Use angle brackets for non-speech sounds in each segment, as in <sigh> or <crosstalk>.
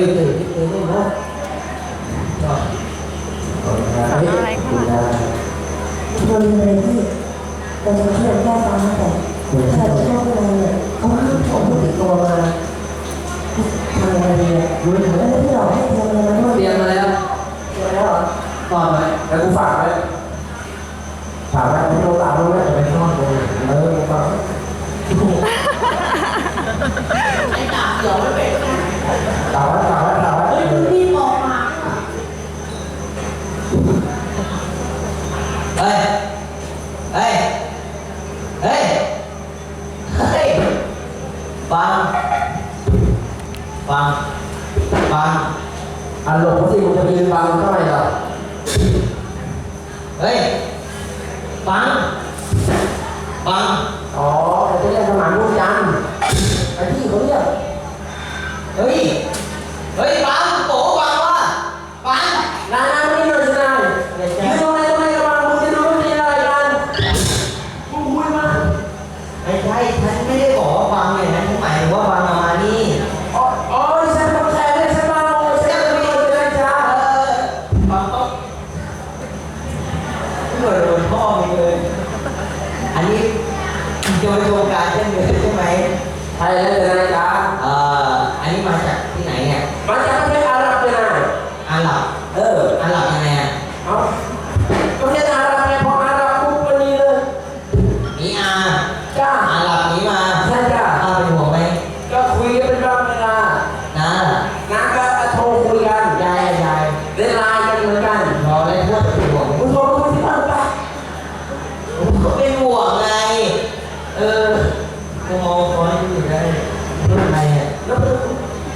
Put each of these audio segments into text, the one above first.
ตื่นตื่ตื่นได้ไหมก็อบคุณครับคุณนาเราเรียที่เราจะช่วแก้ตัญหาแต่แต่ช่วอะไรเนี่ยเขาไม่ผมติดตัวมาทำอะไรเนี่ยแล้วที่เราให้เตรียมอะไรมาด้วยเตรียมมาแล้วเตรียมแล้วเหรอตอนไหมแล้วกูฝากไว้ฝากไว้ไม่ต้องฝากไว้แต่ไม่ชอบเลยเออฝากไว้ Hãy đạp giỏi บางอันหลบพวกที่มันจะไปยืนบางก็ไม่หล่ะเฮ้ยบางบางอ๋อเราจะเรียกสมานร่วมกันไอ้ที่เขาเรียกเฮ้ย เฮ้ยบาง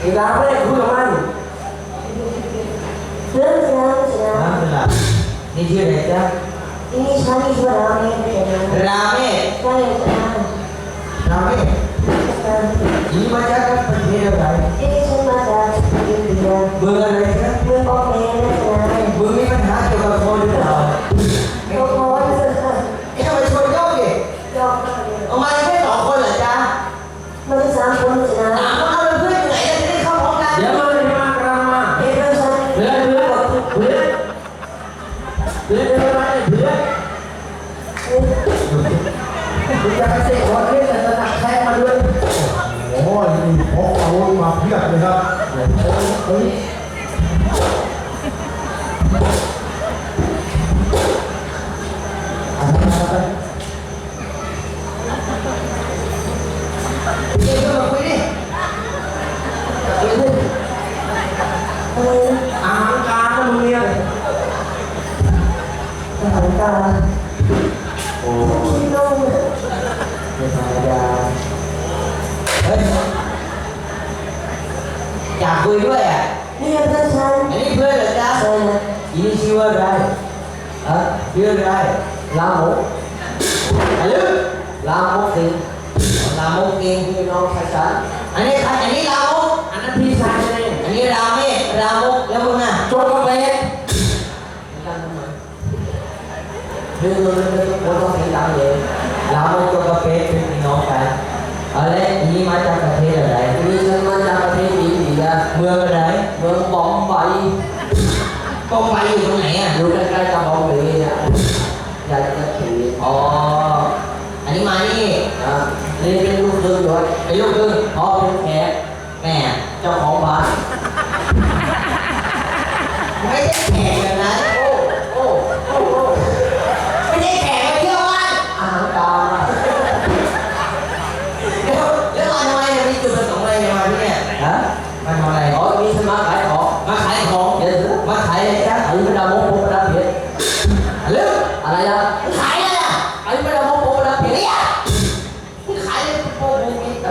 Kailangan ko naman. Salamat, salamat, salamat. Salamat, Did you write that? Ini sehari dua rame. Rame? Rame. Rame? Ini baca kan pendiri kan? Ini saya baca pendiri. Bunga rame? Bunga rame. Bunga rame. Bunga rame. Bunga rame. Bunga rame. คุยด้วยอะนี่เพื่อนอันนี้เพื่อนเหรอจ๊ะใช่นะยินชื่อว่าไรอะชื่อไรลาโมฮัลโหลลาโมเองลาโมเองพี่น้องภาษาอันนี้อันนี้ลาโมอันนั้นพี่ชายใช่ไหมอันนี้ลาเมลาโมแล้วมึงน่ะจนมาเป็นเรื่อดูดูดูรื่องคนต้องเสียตัเลยลาโมจนมาเป็นป็นพี่น้องกันอะไรนี่มาจากประเทศอะไรนี่ฉันมาจากประเทศนี้ นะเมืองอไหรเมื่องบอมไปก็ไปอยู่ตรงไหนอะอยู่ใกล้ๆกับบอมเบยอะยายจะถืออ๋อ อันนี้มานี่นะนี่เป็นลูกครึ่งด้วยเป็นลูกครึ่งพ่อเป็นแขกแม่เจ้าของบ้านไม่ใช่แขกแบบนั้น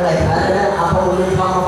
Để cả hai.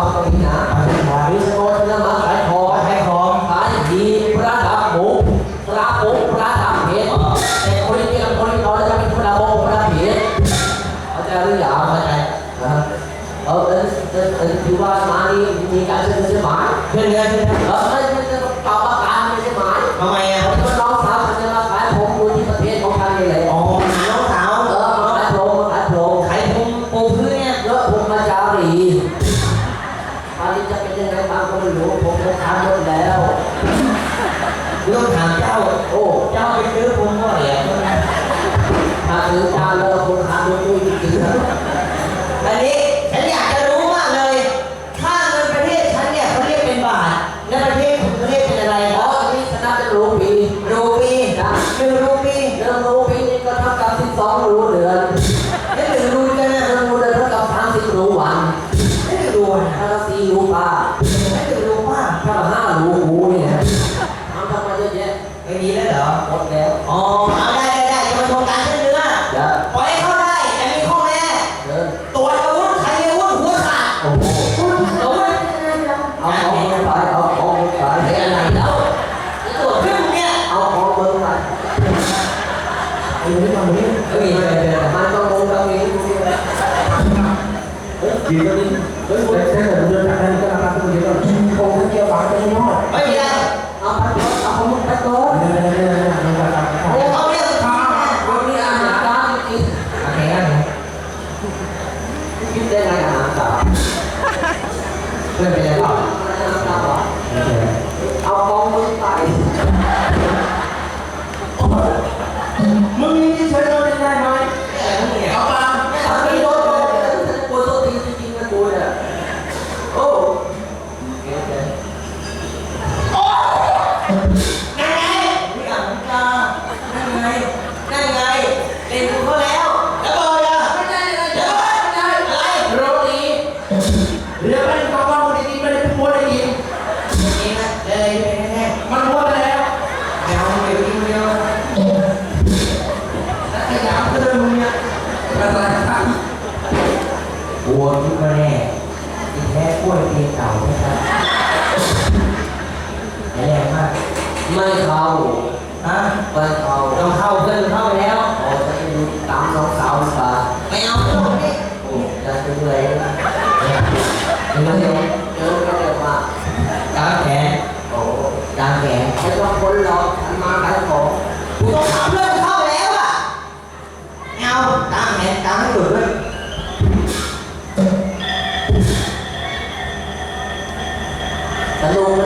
Mau. คนเพลงเก่านะครับแรงมากไม่เข้าฮะไม่เข้าต้องเข้าเพื่อนเข้าไปแล้วโอ้จะไปดูตามน้องสาวค่าไม่เอาโอ้จะไปดูอะไรนะเดี๋ยวเดี๋ยวเดี๋ยวเดี๋ยวมาจาาแขนโอ้จาาแขนแล้วก็คนเราทันมาขายของผู้ต้องถามเพื่อนเข้าแล้วอะเอาตามแขนตามให้หลุดเพื่ no <laughs>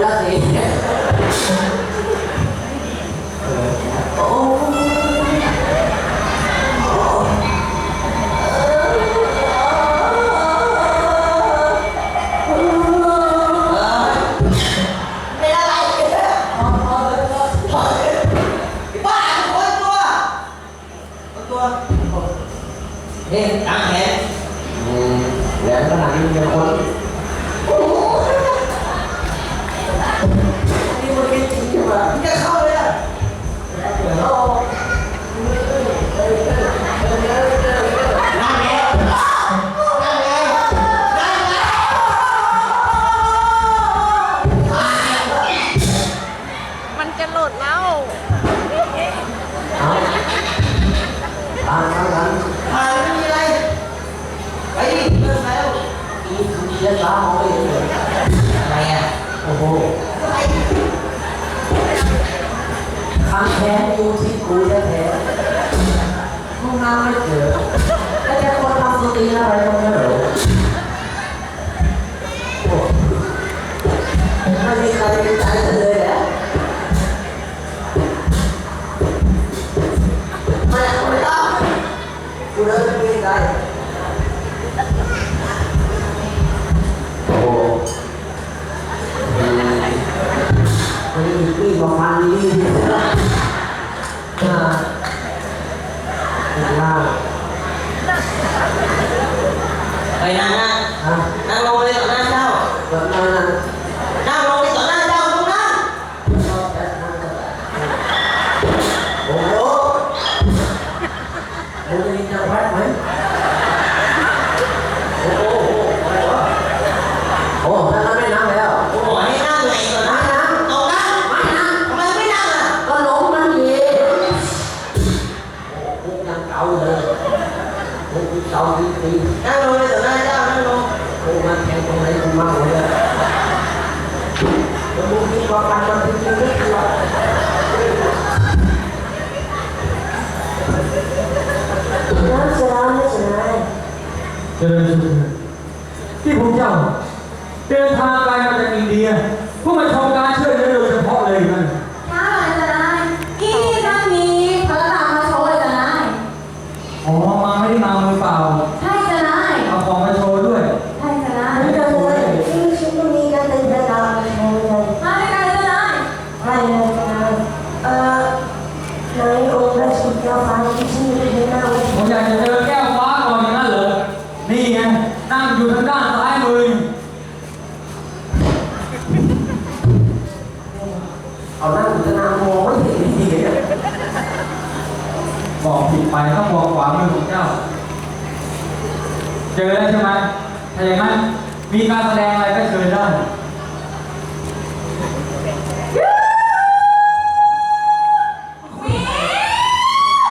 แท้อยู่ที่กูแท้ๆห้องน้ำไม่เจอแล้วจะคนทำสตรีอะไรตรงเนั้นเหรอไม่มีใครเป็นใจเลยแหละไม่ต้องกูเดินไม่มีใจ ไเก่าจริงนั่งลงเลยต่อหน้าเจ้านั่งลงๆโอ้มันแทงตรงไหนกูมากเลยแล้วมึงคิดว่าการมันจริงๆไม่กลัวน้ำเสือไม่ชนะเจริญสุขที่พระเจ้าเดินทางไกลมาจากอินเดียเพื่อมาชมการ ไปต้องบอกขวามือของเจ้า เจอแล้วใช่ไหมถ้าอย่างนั้นมีการแสดงอะไรก็เชิญได้